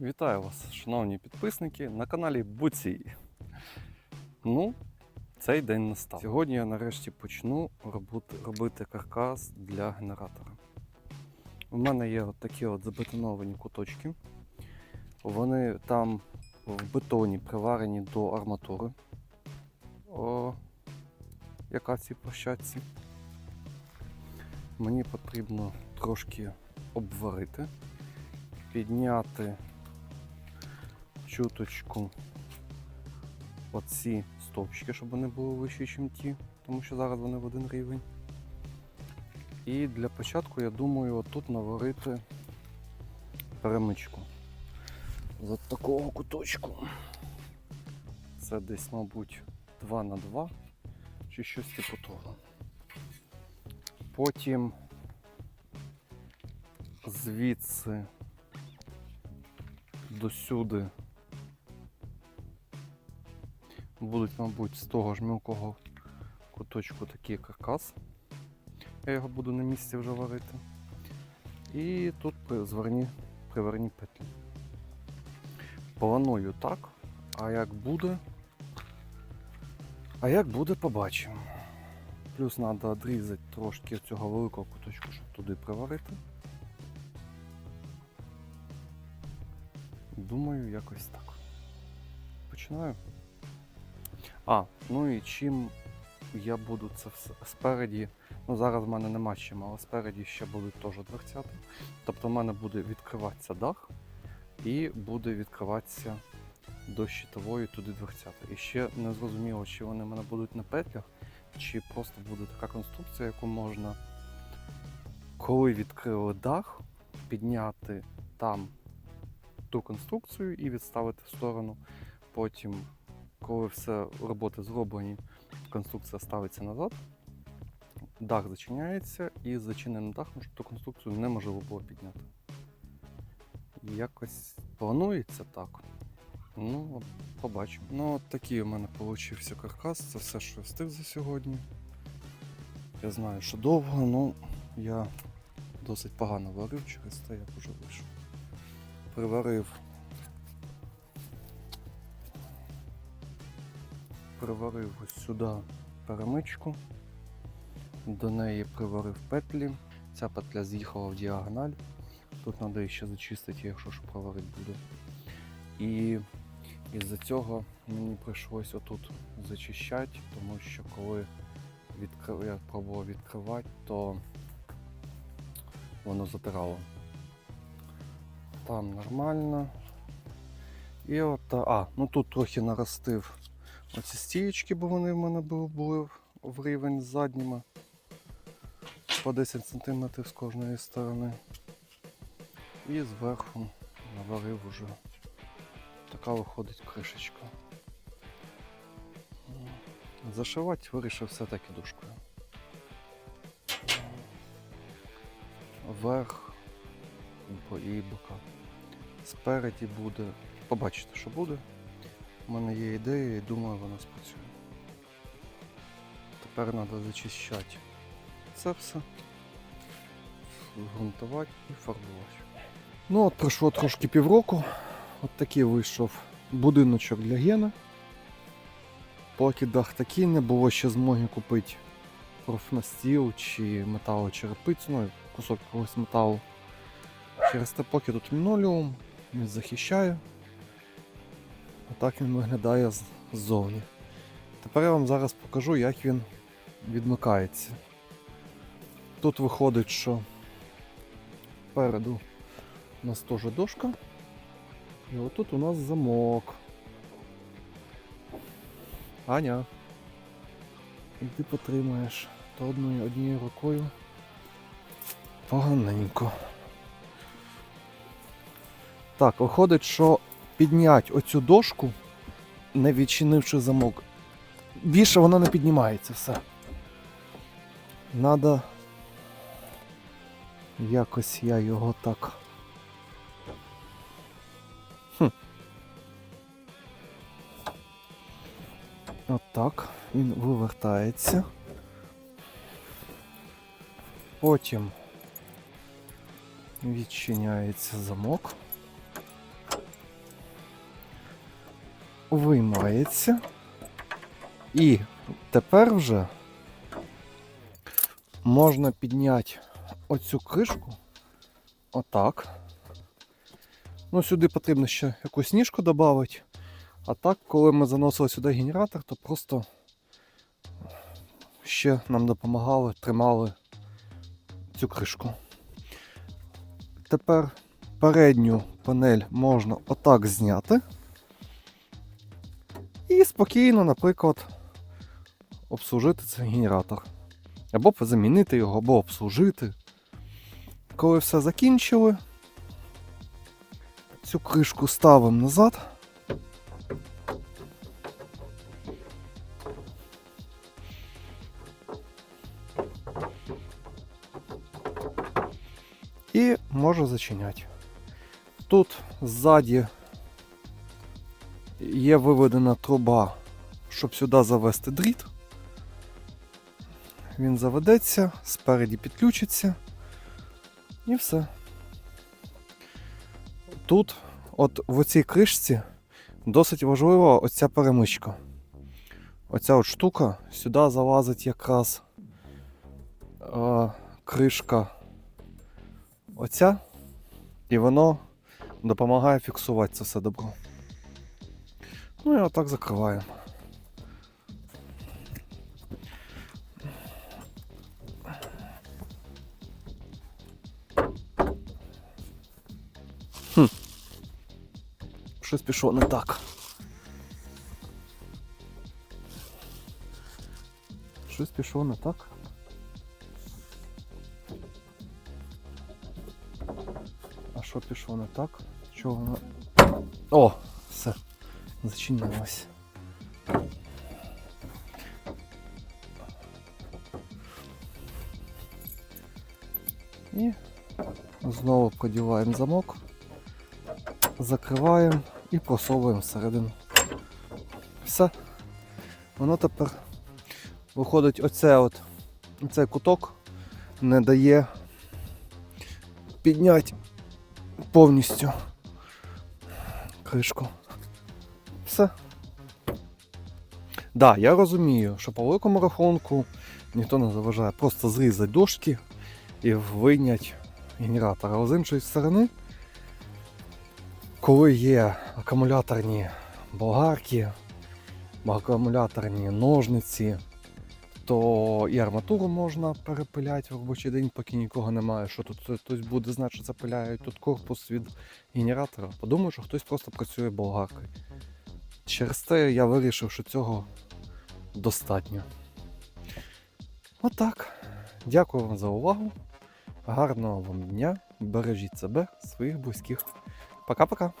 Вітаю вас, шановні підписники, на каналі Буцій. Ну, цей день настав. Сьогодні я нарешті почну робити, каркас для генератора. У мене є от такі от забетоновані куточки. Вони там в бетоні приварені до арматури, О, яка в цій площадці. Мені потрібно трошки обварити, підняти чуточку оці стовпчики, щоб вони були вищі, ніж ті, тому що зараз вони в один рівень. І для початку я думаю отут наварити перемичку. З такого куточку. Це десь, мабуть, 2 на 2 чи щось типу того. Потім звідси досюди будуть, мабуть, з того ж мілкого куточку такий каркас. Я його буду на місці вже варити. І тут зверні, приверні петлі. Планую так, а як буде. А як буде, побачимо. Плюс треба відрізати трошки цього великого куточку, щоб туди приварити. Думаю, якось так. Починаю. А, ну і чим я буду це все спереді. Ну зараз в мене нема чим, але спереді ще будуть теж дверцята. Тобто в мене буде відкриватися дах і буде відкриватися до щитової туди дверцята. І ще не зрозуміло, чи вони в мене будуть на петлях, чи просто буде така конструкція, яку можна, коли відкрили дах, підняти там ту конструкцію і відставити в сторону. Потім, коли все роботи зроблені, конструкція ставиться назад, дах зачиняється і з зачиненим дахом ту конструкцію неможливо було підняти. Якось планується так. Ну, побачимо. Ну, такий у мене получився каркас. Це все, що я встиг за сьогодні. Я знаю, що довго, ну я досить погано варив через те, як уже вийшов приварив. Приварив ось сюди перемичку, до неї приварив петлі. Ця петля з'їхала в діагональ. Тут треба ще зачистити, якщо що проварити буде. І із-за цього мені прийшлось отут зачищати, тому що коли відкрив, я пробував відкривати, то воно затирало там нормально. І от, а, ну тут трохи наростив оці стієчки, бо вони в мене були, в- рівень з задніми. По 10 см з кожної сторони. І зверху наварив уже. Така виходить кришечка. Зашивати вирішив все-таки дужкою. Верх і бока. Спереді буде. Побачите, що буде. У мене є ідея і думаю, вона спрацює. Тепер треба зачищати це все, грунтувати і фарбувати. Ну от пройшло трошки півроку. От такий вийшов будиночок для Гена. Поки дах такий, не було ще змоги купити профнастіл чи металочерепицю, ну кусок якогось металу. Через те поки тут лінолеум, він захищає. Отак він виглядає ззовні. Тепер я вам зараз покажу, як він відмикається. Тут виходить, що спереду у нас теж дошка. І отут у нас замок. Аня. Ти потримаєш то одною однією рукою. Поганенько. Так, виходить, що підняти оцю дошку, не відчинивши замок, більше вона не піднімається все. Надо якось я його так. Хм. Отак. Він вивертається. Потім відчиняється замок. Виймається. І тепер вже можна підняти оцю кришку. Отак. Ну, сюди потрібно ще якусь ніжку додати. А так, коли ми заносили сюди генератор, то просто ще нам допомагали, тримали цю кришку. Тепер передню панель можна отак зняти. Спокійно, наприклад, обслужити цей генератор. Або замінити його, або обслужити. Коли все закінчили, цю кришку ставимо назад. І можу зачиняти. Тут ззаді є виведена труба, щоб сюди завести дріт. Він заведеться, спереді підключиться. І все. Тут, от в оцій кришці, досить важлива оця перемичка. Оця от штука сюди залазить якраз е, кришка оця, і воно допомагає фіксувати це все добро. Ну і отак закриваємо. Хм. Щось пішло не так. Щось пішло не так. А що пішло не так? Чого воно. О! Все. Зачинилось. І знову продіваємо замок, закриваємо і просовуємо всередину. Все. Воно тепер виходить оце от, оцей куток не дає підняти повністю кришку. Все. Да, я розумію, що по великому рахунку ніхто не заважає просто зрізати дошки і вийняти генератор. Але з іншої сторони, коли є акумуляторні болгарки, акумуляторні ножниці, то і арматуру можна перепиляти в робочий день, поки нікого немає. Що тут хтось буде знати, що запиляють тут корпус від генератора. Подумаю, що хтось просто працює болгаркою. Через це я вирішив, що цього достатньо. Отак. Дякую вам за увагу. Гарного вам дня. Бережіть себе, своїх близьких. Пока-пока.